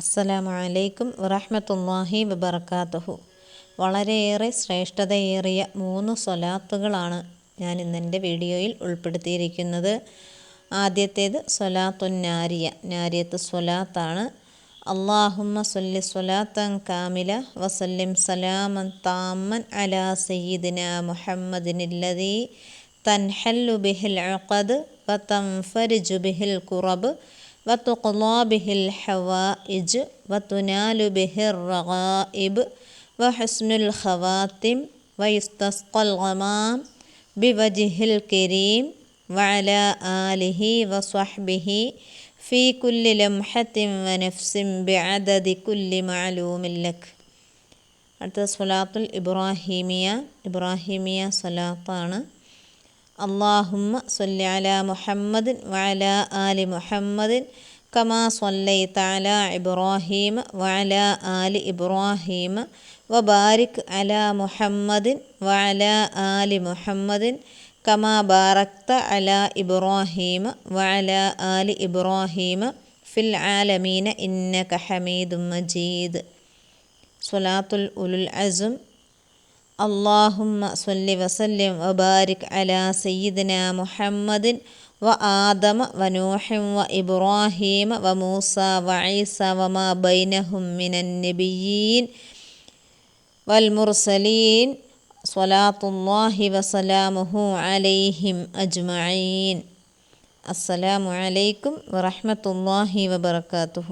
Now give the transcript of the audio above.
അസ്സലാമു അലൈക്കും വറഹ്മത്തുള്ളാഹി വബർക്കാത്തുഹു വളരെയേറെ ശ്രേഷ്ഠതയേറിയ മൂന്ന് സ്വലാത്തുകളാണ് ഞാൻ ഇന്നെന്റെ വീഡിയോയിൽ ഉൾപ്പെടുത്തിയിരിക്കുന്നത്. ആദ്യത്തേത് സ്വലാത്തുൻ നാരിയ നാരിയത്ത് സ്വലാത്താണ്. അള്ളാഹുമ്മ സൊല്ലി സ്വലാത്തൻ കാമില വസല്ലിം സലാമൻ താമൻ അലാ സയ്യിദിന മുഹമ്മദിനില്ലതീ തൻഹല്ലു ബിഹിൽ അഖദ് വതൻഫരിജു ബിഹിൽ കുറബ് وتقضى به الحوائج وتنال به الرغائب وحسن الخواتم ويستسقى الغمام بوجه الكريم وعلى آله وصحبه في كل لمحة ونفس بعدد كل معلوم لك അടുത്ത സ്വലാത്തുൽ ഇബ്രാഹിമിയ ഇബ്രാഹിമിയ സ്വലാത്താണ് അള്ളാഹുമ്മ സൊല്ലി അല മുഹമ്മദിൻ വഅല ആലി മുഹമ്മദിൻ കമാ സൊല്ലൈ താല ഇബ്രാഹീം വഅല ആലി ഇബ്രാഹീം വബാരിക് അല മുഹമ്മദിൻ വഅല ആലി മുഹമ്മദിൻ കമാ ബാറക്ത അല ഇബ്രാഹീം വഅല ആലി ഇബ്രാഹീം ഫിൽ ആലമീന ഇന്നക ഹമീദും മജീദ്. സ്വലാത്തുൽ ഉലുൽ അസും اللهم صل وسلم وبارك على سيدنا محمد وآدم ونوح وإبراهيم وموسى وعيسى وما بينهم من النبيين والمرسلين صلاة الله وسلامه عليهم أجمعين السلام عليكم ورحمة الله وبركاته